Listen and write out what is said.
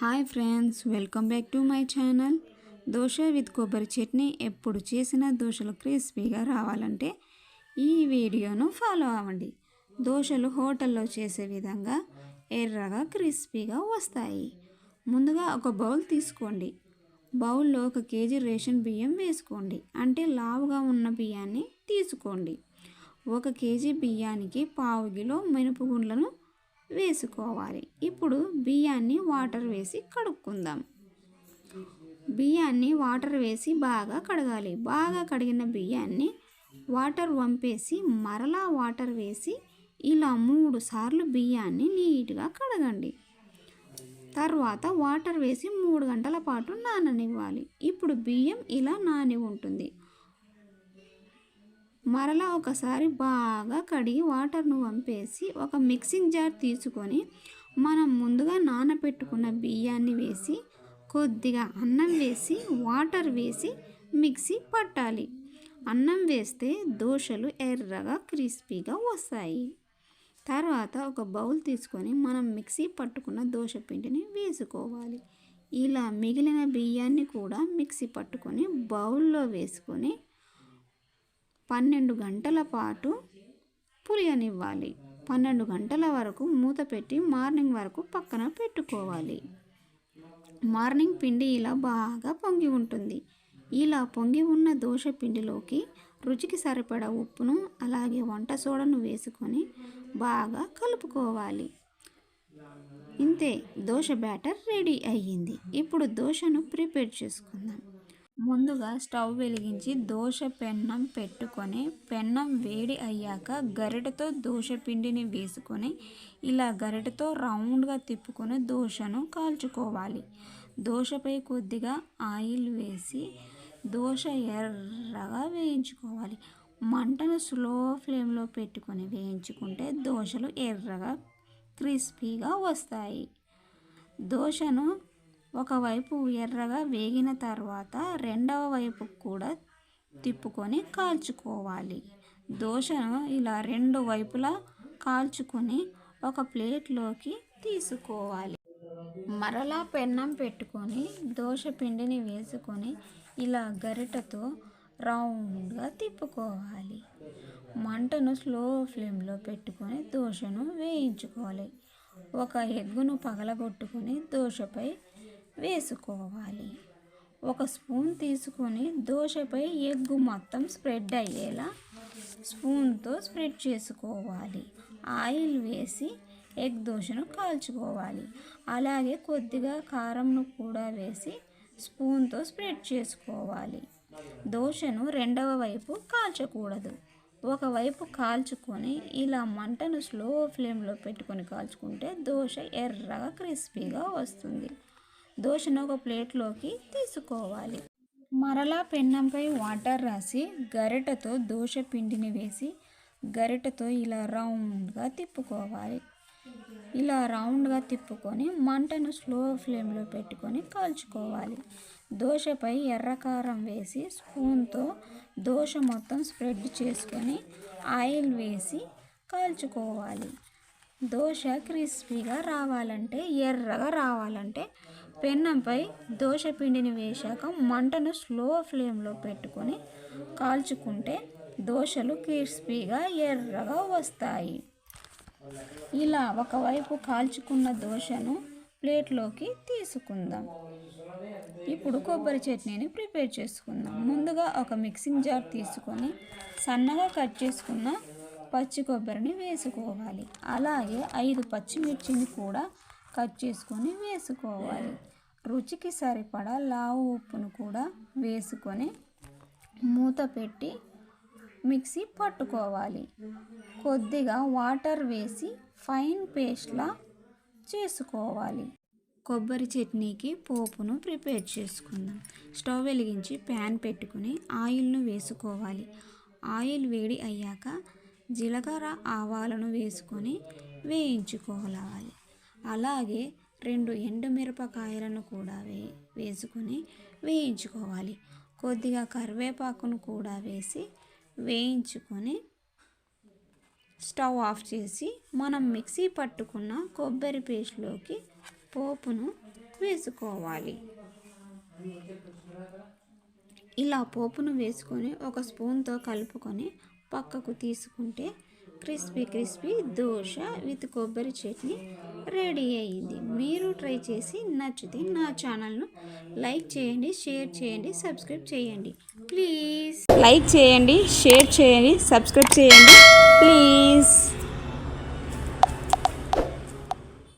Hi friends welcome back to my channel. Dosa with కొబ్బరి చట్నీ ఎప్పుడు చేసిన దోశలు క్రిస్పీగా రావాలంటే ఈ వీడియోను ఫాలో అవ్వండి. దోశలు హోటల్లో చేసే విధంగా ఎర్రగా క్రిస్పీగా వస్తాయి. ముందుగా ఒక బౌల్ తీసుకోండి. బౌల్లో ఒక కేజీ రేషన్ బియ్యం వేసుకోండి. అంటే లావుగా ఉన్న బియ్యాన్ని తీసుకోండి. ఒక కేజీ బియ్యానికి పావు కిలో మినపగుండ్లను వేసుకోవాలి. ఇప్పుడు బియ్యాన్ని వాటర్ వేసి కడుక్కుందాం. బియ్యాన్ని వాటర్ వేసి బాగా కడగాలి. బాగా కడిగిన బియ్యాన్ని వాటర్ వంపేసి మరలా వాటర్ వేసి ఇలా మూడు సార్లు బియ్యాన్ని నీట్గా కడగండి. తర్వాత వాటర్ వేసి మూడు గంటల పాటు నాననివ్వాలి. ఇప్పుడు బియ్యం ఇలా నాని ఉంటుంది. మరలా ఒకసారి బాగా కడిగి వాటర్ను వంపేసి ఒక మిక్సింగ్ జార్ తీసుకొని మనం ముందుగా నానబెట్టుకున్న బియ్యాన్ని వేసి కొద్దిగా అన్నం వేసి వాటర్ వేసి మిక్సీ పట్టాలి. అన్నం వేస్తే దోశలు ఎర్రగా క్రిస్పీగా వస్తాయి. తర్వాత ఒక బౌల్ తీసుకొని మనం మిక్సీ పట్టుకున్న దోశ పిండిని వేసుకోవాలి. ఇలా మిగిలిన బియ్యాన్ని కూడా మిక్సీ పట్టుకొని బౌల్లో వేసుకొని పన్నెండు గంటల పాటు పులియనివ్వాలి. పన్నెండు గంటల వరకు మూత పెట్టి మార్నింగ్ వరకు పక్కన పెట్టుకోవాలి. మార్నింగ్ పిండి ఇలా బాగా పొంగి ఉంటుంది. ఇలా పొంగి ఉన్న దోశ పిండిలోకి రుచికి సరిపడా ఉప్పును అలాగే వంట సోడను వేసుకొని బాగా కలుపుకోవాలి. ఇంతే దోశ బ్యాటర్ రెడీ అయ్యింది. ఇప్పుడు దోశను ప్రిపేర్ చేసుకుందాం. ముందుగా స్టవ్ వెలిగించి దోశ పెన్నం పెట్టుకొని పెన్నం వేడి అయ్యాక గరిటెతో దోశ పిండిని వేసుకొని ఇలా గరిటెతో రౌండ్గా తిప్పుకొని దోశను కాల్చుకోవాలి. దోశపై కొద్దిగా ఆయిల్ వేసి దోశ ఎర్రగా వేయించుకోవాలి. మంటను స్లో ఫ్లేమ్లో పెట్టుకొని వేయించుకుంటే దోశలు ఎర్రగా క్రిస్పీగా వస్తాయి. దోశను ఒకవైపు ఎర్రగా వేగిన తర్వాత రెండవ వైపు కూడా తిప్పుకొని కాల్చుకోవాలి. దోశను ఇలా రెండు వైపులా కాల్చుకొని ఒక ప్లేట్లోకి తీసుకోవాలి. మరలా పెన్నం పెట్టుకొని దోశ పిండిని వేసుకొని ఇలా గరిటతో రౌండ్గా తిప్పుకోవాలి. మంటను స్లో ఫ్లేమ్లో పెట్టుకొని దోశను వేయించుకోవాలి. ఒక ఎగ్గును పగలగొట్టుకొని దోశపై వేసుకోవాలి. ఒక స్పూన్ తీసుకొని దోశపై ఎగ్గు మొత్తం స్ప్రెడ్ అయ్యేలా స్పూన్తో స్ప్రెడ్ చేసుకోవాలి. ఆయిల్ వేసి ఎగ్ దోశను కాల్చుకోవాలి. అలాగే కొద్దిగా కారంను కూడా వేసి స్పూన్తో స్ప్రెడ్ చేసుకోవాలి. దోశను రెండవ వైపు కాల్చకూడదు. ఒకవైపు కాల్చుకొని ఇలా మంటను స్లో ఫ్లేమ్లో పెట్టుకొని కాల్చుకుంటే దోశ ఎర్రగా క్రిస్పీగా వస్తుంది. దోశను ఒక ప్లేట్లోకి తీసుకోవాలి. మరలా పెన్నంపై వాటర్ రాసి గరిటతో దోశ పిండిని వేసి గరిటతో ఇలా రౌండ్గా తిప్పుకోవాలి. ఇలా రౌండ్గా తిప్పుకొని మంటను స్లో ఫ్లేమ్లో పెట్టుకొని కాల్చుకోవాలి. దోశపై ఎర్రకారం వేసి స్పూన్తో దోశ మొత్తం స్ప్రెడ్ చేసుకొని ఆయిల్ వేసి కాల్చుకోవాలి. దోశ క్రిస్పీగా రావాలంటే ఎర్రగా రావాలంటే పెన్నంపై దోశ పిండిని వేశాక మంటను స్లో ఫ్లేమ్లో పెట్టుకొని కాల్చుకుంటే దోశలు క్రిస్పీగా ఎర్రగా వస్తాయి. ఇలా ఒకవైపు కాల్చుకున్న దోశను ప్లేట్లోకి తీసుకుందాం. ఇప్పుడు కొబ్బరి చట్నీని ప్రిపేర్ చేసుకుందాం. ముందుగా ఒక మిక్సింగ్ జార్ తీసుకొని సన్నగా కట్ చేసుకున్న పచ్చి కొబ్బరిని వేసుకోవాలి. అలాగే ఐదు పచ్చిమిర్చిని కూడా కట్ చేసుకొని వేసుకోవాలి. రుచికి సరిపడా లావు ఉప్పును కూడా వేసుకొని మూత పెట్టి మిక్సీ పట్టుకోవాలి. కొద్దిగా వాటర్ వేసి ఫైన్ పేస్ట్లా చేసుకోవాలి. కొబ్బరి చట్నీకి పోపును ప్రిపేర్ చేసుకుందాం. స్టవ్ వెలిగించి ప్యాన్ పెట్టుకుని ఆయిల్ను వేసుకోవాలి. ఆయిల్ వేడి అయ్యాక జీలకర్ర ఆవాలను వేసుకొని వేయించుకోవాలి. అలాగే రెండు ఎండుమిరపకాయలను కూడా వే వేసుకొని వేయించుకోవాలి. కొద్దిగా కరివేపాకును కూడా వేసి వేయించుకొని స్టవ్ ఆఫ్ చేసి మనం మిక్సీ పట్టుకున్న కొబ్బరి పేస్ట్లోకి పోపును వేసుకోవాలి. ఇలా పోపును వేసుకొని ఒక స్పూన్తో కలుపుకొని పక్కకు తీసుకుంటే క్రిస్పీ క్రిస్పీ దోశ విత్ కొబ్బరి చట్నీ రెడీ అయ్యింది. మీరు ట్రై చేసి నచ్చితే నా ఛానల్ను లైక్ చేయండి షేర్ చేయండి సబ్స్క్రైబ్ చేయండి. ప్లీజ్. లైక్ చేయండి షేర్ చేయండి సబ్స్క్రైబ్ చేయండి. ప్లీజ్.